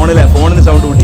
ഫോണിലെ ഫോണിന് സൗണ്ട് കൂട്ടി.